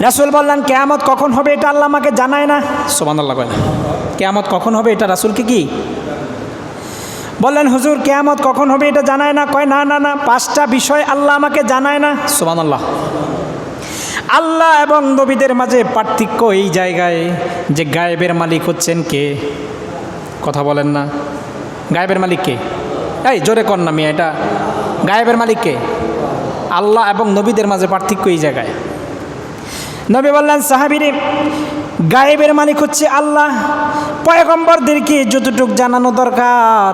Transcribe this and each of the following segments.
রাসুল বললেন, কেয়ামত কখন হবে এটা আল্লাহ আমাকে জানায় না? সোমান আল্লাহ কয় না। কেয়ামত কখন হবে এটা রাসুলকে কি? বললেন, হুজুর, কেয়ামত কখন হবে এটা জানায় না? কয়, না না না, পাঁচটা বিষয় আল্লাহ আমাকে জানায় না। সোমান আল্লাহ আল্লাহ এবং নবীদের মাঝে পার্থক্য এই জায়গায় যে গায়েবের মালিক হচ্ছেন কে? কথা বলেন না। গায়েবের মালিক কে? এই, জোরে কর না মিয়া, এটা। গায়েবের মালিক কে? আল্লাহ এবং নবীদের মাঝে পার্থক্য এই জায়গায়। নবী বললেন, সাহাবিরে, গায়েবের মালিক হচ্ছে আল্লাহ। পয়গম্বরদেরকে যতটুক জানানো দরকার,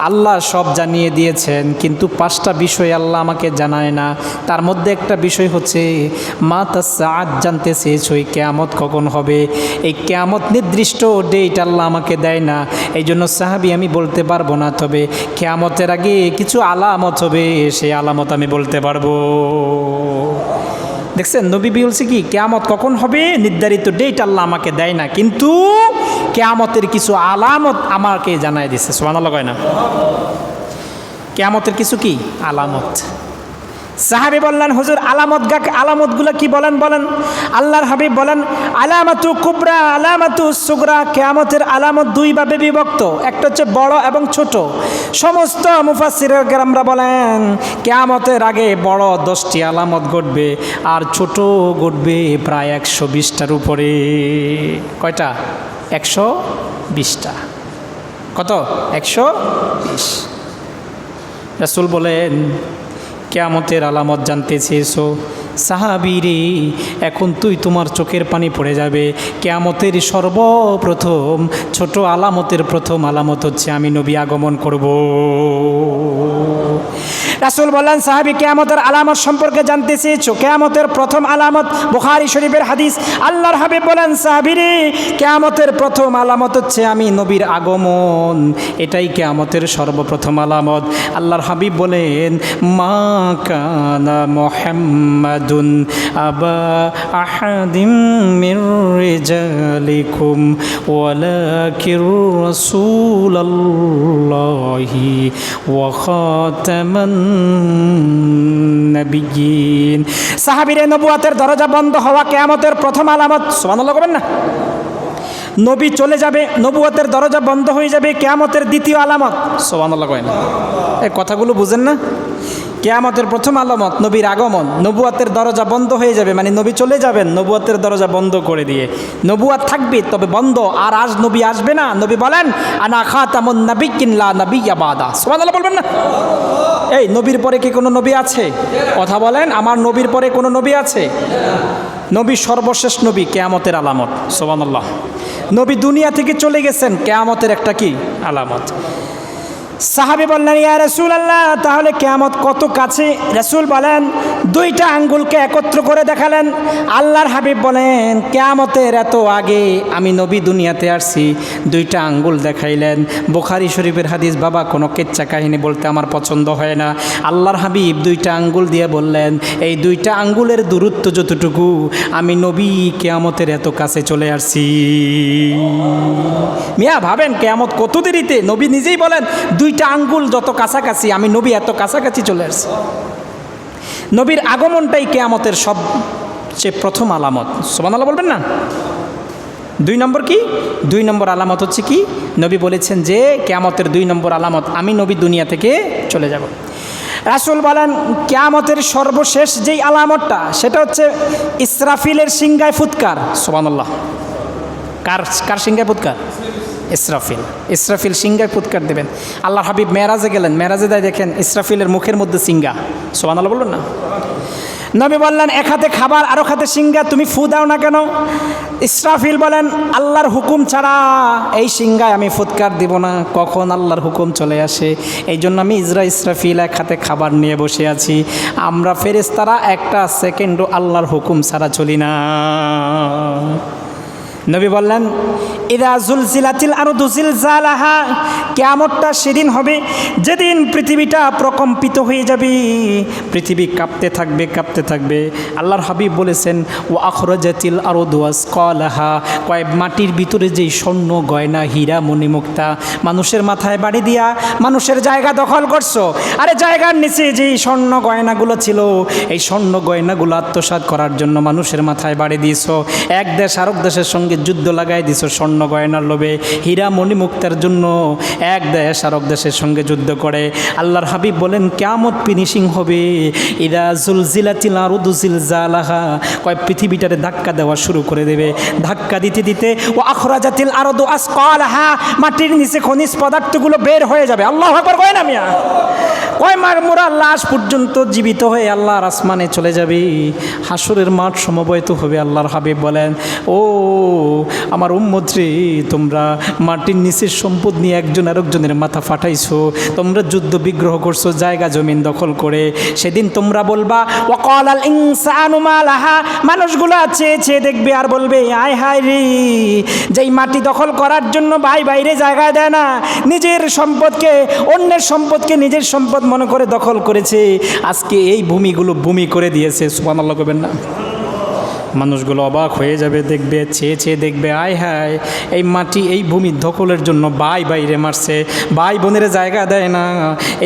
আল্লাহ সব জানিয়ে দিয়েছেন। কিন্তু পাঁচটা বিষয় আল্লাহ আমাকে জানায় না। তার মধ্যে একটা বিষয় হচ্ছে, মা তাসাদ জানতে চেয়েছই কেয়ামত কখন হবে? এই কেয়ামত নির্দিষ্ট ডেট আল্লাহ আমাকে দেয় না। এই জন্য সাহাবি, আমি বলতে পারব না। তবে কেয়ামতের আগে কিছু আলামত হবে, সেই আলামত আমি বলতে পারব। দেখছেন, নবী বলছে কি, কেয়ামত কখন হবে? নির্ধারিত ডেট আল্লাহ আমাকে দেয় না, কিন্তু কেয়ামতের কিছু আলামত আমাকে জানাই দিছে। সোহানা লগায় না? কেয়ামতের কিছু কি? আলামত। সাহাবি বললেন, হুজুর, আলামত আলামতগুলো কি বলেন বলেন? আল্লাহর হাবিব বলেন, আলামাতু কুবরা, আলামাতু সুগরা, কেয়ামতের আলামত দুই ভাবে বিভক্ত। একটা হচ্ছে বড় এবং ছোট। সমস্ত মুফাসিরের গ্রামরা বলেন, কেয়ামতের আগে বড় দশটি আলামত ঘটবে আর ছোট ঘটবে প্রায় একশো বিশটার উপরে। কয়টা? একশো বিশটা। কত? একশো বিশ। রাসুল বলেন কেয়ামতের আলামত জানতে চেয়েছো সাহাবিরে, এখন তুই তোমার চোখের পানি পড়ে যাবে। কেয়ামতের সর্বপ্রথম, ছোট আলামতের প্রথম আলামত হচ্ছে আমি নবী আগমন করব। রাসুল বললেন, সাহাবি কেয়ামতের আলামত সম্পর্কে জানতে চেয়েছো? কেয়ামতের প্রথম আলামত বুখারি শরীফের হাদিস। আল্লাহর হাবিব বলেন সাহাবিরে কেয়ামতের প্রথম আলামত হচ্ছে আমি নবীর আগমন। এটাই কেয়ামতের সর্বপ্রথম আলামত। আল্লাহর হাবিব বলেন, মা কানা মোহাম্মদুন আবা আহাদিম রিজালিকুম ওয়ালাকির রাসূলুল্লাহি ওয়া খাতামান নবিয়িন সাহাবীরে নবুয়াতের দরজা বন্ধ হওয়া কেয়ামতের প্রথম আলামত, সুবহানাল্লাহ করবেন না? নবী চলে যাবে, নবুয়াতের দরজা বন্ধ হয়ে যাবে কেয়ামতের দ্বিতীয় আলামত সোবানাল্লাহ কয় না? এই কথাগুলো বুঝেন না? কেয়ামতের প্রথম আলামত, নবীর আগমন, নবুয়াতের দরজা বন্ধ হয়ে যাবে মানে নবী চলে যাবেন, নবুয়াতের দরজা বন্ধ করে দিয়ে। নবুয়াত থাকবে, তবে বন্ধ, আর আজ নবী আসবে না। নবী বলেন, আনা খাতামুন নবী কিনলা নবী আবাদা সোবানাল্লাহ বলবেন না? এই, নবীর পরে কি কোনো নবী আছে? কথা বলেন, আমার নবীর পরে কোনো নবী আছে? নবী সর্বশেষ নবী, কেয়ামতের আলামত সোবানাল্লাহ নবী দুনিয়া থেকে চলে গেছেন, কেয়ামতের একটা কি? আলামত। সাহাবি বললেন, ইয়া রসুল আল্লাহ তাহলে কেয়ামত কত কাছে? রসুল বলেন, দুইটা আঙ্গুলকে একত্র করে দেখালেন। আল্লাহর হাবিব বলেন, কেয়ামতের এত আগে আমি নবী দুনিয়াতে আসছি, দুইটা আঙ্গুল দেখাইলেন। বোখারি শরীফের হাদিস, বাবা, কোনো কেচ্চা কাহিনী বলতে আমার পছন্দ হয় না। আল্লাহর হাবিব দুইটা আঙ্গুল দিয়ে বললেন, এই দুইটা আঙ্গুলের দূরত্ব যতটুকু, আমি নবী কেয়ামতের এত কাছে চলে আসছি। মিয়া, ভাবেন, কেয়ামত কত দেরিতে? নবী নিজেই বলেন দুইটা আঙ্গুল যত কাছাকাছি, আমি নবী এত কাছাকাছি চলে আসছি। নবীর আগমনটাই কেয়ামতের সবচেয়ে প্রথম আলামত। সোমান বলবেন না? দুই নম্বর কি? দুই নম্বর আলামত হচ্ছে কি? নবী বলেছেন যে, কেয়ামতের দুই নম্বর আলামত, আমি নবী দুনিয়া থেকে চলে যাব। রাসুল বলেন, কেয়ামতের সর্বশেষ যেই আলামতটা, সেটা হচ্ছে ইসরাফিলের সিংগায় ফুৎকার। সোবানাল্লাহ কার কার সিংগায় ফুৎকার? ইসরাফিল। ইসরাফিল সিঙ্গায় ফুৎকার দেবেন। আল্লাহ হাবিব মেরাজে গেলেন। মেরাজে দেয় দেখেন ইসরাফিলের মুখের মধ্যে সিঙ্গা সোবান আল্লাহ বললেন না। নবী বললেন, এক হাতে খাবার, আরও হাতে সিঙ্গা তুমি ফু দাও না কেন? ইসরাফিল বলেন, আল্লাহর হুকুম ছাড়া এই সিঙ্গায় আমি ফুৎকার দিব না। কখন আল্লাহর হুকুম চলে আসে? এই জন্য আমি ইসরা ইসরাফিল এক হাতে খাবার নিয়ে বসে আছি। আমরা ফেরেস্তারা একটা সেকেন্ডও আল্লাহর হুকুম ছাড়া চলি না। নবী বললেন, ইদা জুলজিলাতিল আরও দুজিল জালাহা কেয়ামতটা সেদিন হবে যেদিন পৃথিবীটা প্রকম্পিত হয়ে যাবে। পৃথিবী কাঁপতে থাকবে কাঁপতে থাকবে। আল্লাহর হাবিব বলেছেন ও আখরজাতিল আরও দুয়াস কলাহা কয়েক মাটির ভিতরে যেই স্বর্ণ, গয়না, হীরা, মণিমুক্তা, মানুষের মাথায় বাড়ি দিয়া মানুষের জায়গা দখল করছ। আরে জায়গার নিচে যেই স্বর্ণ, গয়নাগুলো ছিল, এই স্বর্ণ, গয়নাগুলো আত্মসাৎ করার জন্য মানুষের মাথায় বাড়ি দিয়েছ। এক দেশ আরেক দেশের সঙ্গে যুদ্ধ লাগাই দিছো স্বর্ণ গয়নার লোভে। হীরা মণিমুক্তার জন্য এক দেশ আরেক দেশের সঙ্গে যুদ্ধ করে। আল্লাহর হাবিব বলেন কেমত ফিনিশিং হবে। ইদা জুলজিলা চিলা রুদুজিল জালাহা কয়, পৃথিবীটারে ধাক্কা দেওয়া শুরু করে দেবে। ধাক্কা দিতে দিতে, ও আখরা জাতিল আরও দু আসকালাহা। মাটির নিচে খনিজ পদার্থগুলো বের হয়ে যাবে। আল্লাহ আকবার, কয় না মিয়া? কয়, মার মোরা লাশ পর্যন্ত জীবিত হয়ে আল্লাহর আসমানে চলে যাবে। হাসুরের মাঠ সমবয়ত হবে, আল্লাহর হাবিব বলেন। ও আমার উম্মত্রী তোমরা মাটির নিচের সম্পদ নিয়ে একজন আরেকজনের মাথা ফাটাইছো, তোমরা যুদ্ধ বিগ্রহ করছ, জায়গা জমিন দখল করে। সেদিন তোমরা বলবা, ওয়াকাল আল ইনসানু মালাহা মানুষগুলো চেয়ে চেয়ে দেখবে আর বলবে, আয় হায় রে, যেই মাটি দখল করার জন্য ভাই বাইরে জায়গা দেয় না, নিজের সম্পদকে, অন্যের সম্পদকে নিজের সম্পদ মনে করে দখল করেছে, আজকে এই ভূমিগুলো ভূমি করে দিয়েছে। সুমান আল্লাহ না। মানুষগুলো অবাক হয়ে যাবে, দেখবে, চেয়ে চেয়ে দেখবে, আয় হায়, এই মাটি এই ভূমি দখলের জন্য ভাই বাইরে মারছে, ভাই বোনের জায়গা দেয় না,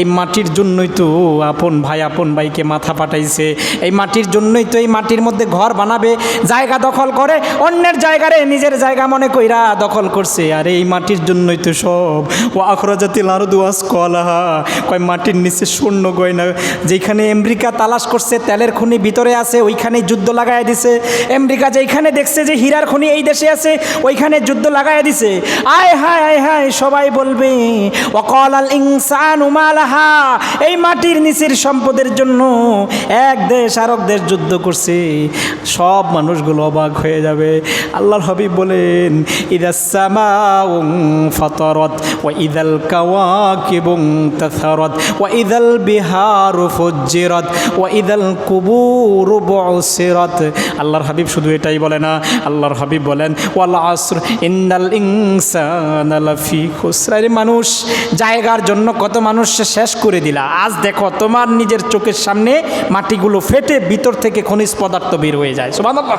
এই মাটির জন্যই তো আপন ভাই আপন ভাইকে মাথা পাঠাইছে এই মাটির জন্যই তো এই মাটির মধ্যে ঘর বানাবে, জায়গা দখল করে, অন্যের জায়গারে নিজের জায়গা মনে কইরা দখল করছে, আর এই মাটির জন্যই তো সব। ও আখরাজাতিল আরও দুয়াস কলাহা কয় মাটির নিচে শূন্য গয়না, যেখানে আমেরিকা তালাশ করছে, তেলের খনি ভিতরে আছে ওইখানে যুদ্ধ লাগাই দিছে আমেরিকা যেখানে দেখছে যে হীরার খনি এই দেশে আছে, ওইখানে যুদ্ধ লাগাই দিছে। আয়, হায় আয়, হায়, সবাই বলবে অকল আল ইনসান উমালাহা এই মাটির নিচের সম্পদের জন্য এক দেশ আরেক দেশ যুদ্ধ করছে। সব মানুষগুলো অবাক হয়ে যাবে। আল্লাহর হাবিব বলেন ইদাসামাউং ফাতারাত, ওয়া ইদাল কাওয়াকিবুং তাসারাত, ওয়া ইদাল বিহারু ফুজ্জিরাত, ওয়া ইদাল কুবুরু বুসিরাত। আল্লাহর হাবিব শুধু এটাই বলে না, আল্লাহর হাবিব বলেন, ওয়াল আসর ইন্নাল ইনসানা লাফি মানুষ, জায়গার জন্য কত মানুষ শেষ করে দিলা। আজ দেখো তোমার নিজের চোখের সামনে মাটিগুলো ফেটে ভিতর থেকে খনিজ পদার্থ বের হয়ে যায়। সুবহানাল্লাহ।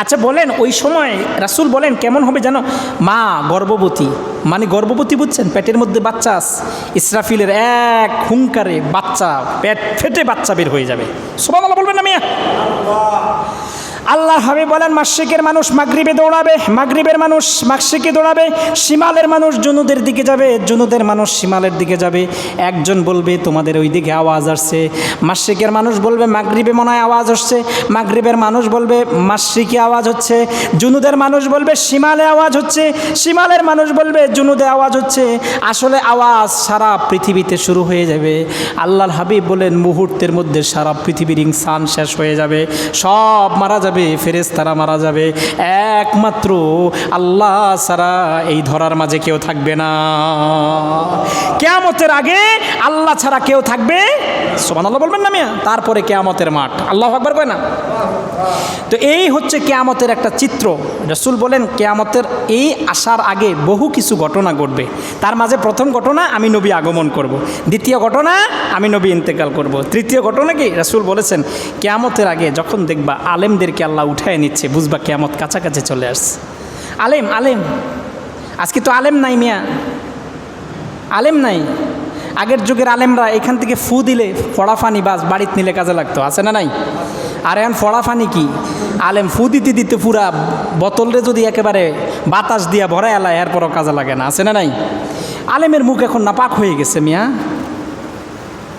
আচ্ছা বলেন, ওই সময় রাসূল বলেন কেমন হবে জানো? মা গর্ভবতী। মানে গর্ভবতী বুঝছেন? পেটের মধ্যে বাচ্চা ইসরাফিলের এক হুঙ্কারে বাচ্চা, পেট ফেটে বাচ্চা বের হয়ে যাবে। সুবহানাল্লাহ বলবেন না মিয়া? আল্লাহ হবে বলেন মাসিকের মানুষ মাগরিবে দৌড়াবে, মাগরিবের মানুষ মাসিকে দৌড়াবে, শিমালের মানুষ জুনুদের দিকে যাবে, জুনুদের মানুষ শিমালের দিকে যাবে। একজন বলবে, তোমাদের ওই দিকে আওয়াজ আসছে। মাসিকের মানুষ বলবে, মাগরিবে মনে হয় আওয়াজ আসছে। মাগরিবের মানুষ বলবে মাসিকে আওয়াজ হচ্ছে। জুনুদের মানুষ বলবে, শিমালে আওয়াজ হচ্ছে। শিমালের মানুষ বলবে, জুনুদে আওয়াজ হচ্ছে। আসলে আওয়াজ সারা পৃথিবীতে শুরু হয়ে যাবে। আল্লাহর হাবিব বলেন, মুহূর্তের মধ্যে সারা পৃথিবীর ইনসান শেষ হয়ে যাবে। সব মারা যাবে। ফেরেশতারা মারা যাবে। একমাত্র আল্লাহ ছাড়া এই ধরার মাঝে কেউ থাকবে না। কেয়ামতের আগে আল্লাহ ছাড়া কেউ থাকবে? সোমান আল্লাহ বলবেন না মিয়া? তারপরে কেয়ামতের মাঠ। আল্লাহ একবার কয় না? তো এই হচ্ছে কেয়ামতের একটা চিত্র। রসুল বলেন, কেয়ামতের এই আসার আগে বহু কিছু ঘটনা ঘটবে। তার মাঝে প্রথম ঘটনা, আমি নবী আগমন করব। দ্বিতীয় ঘটনা, আমি নবী ইন্তেকাল করব। তৃতীয় ঘটনা কি? রসুল বলেছেন, কেয়ামতের আগে যখন দেখবা আলেমদেরকে আল্লাহ উঠায় নিচ্ছে, বুঝবা কেয়ামত কাছাকাছি চলে আসছে। আলেম আলেম। আজকে তো আলেম নাই মিয়া। আলেম নাই। আগের যুগের আলেমরা এখান থেকে ফু দিলে ফড়াফানি বাস বাড়িতে নিলে কাজে লাগতো, আছে না নাই? আর এখন ফড়াফানি কি? আলেম ফু দিতে দিতে পুরা বোতলরে যদি একেবারে বাতাস দিয়া ভরা এলায় এরপরও কাজে লাগে না, আছে না নাই? আলেমের মুখ এখন নাপাক হয়ে গেছে মিয়া।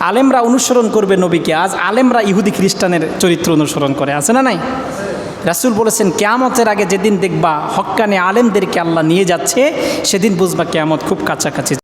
আলেমরা অনুসরণ করবে নবীকে, আজ আলেমরা ইহুদি খ্রিস্টানের চরিত্র অনুসরণ করে, আছে না নাই? রাসুল বলেছেন, কেয়ামতের আগে যেদিন দেখবা হক্কানে আলেমদেরকে আল্লাহ নিয়ে যাচ্ছে, সেদিন বুঝবা কেয়ামত খুব কাছাকাছি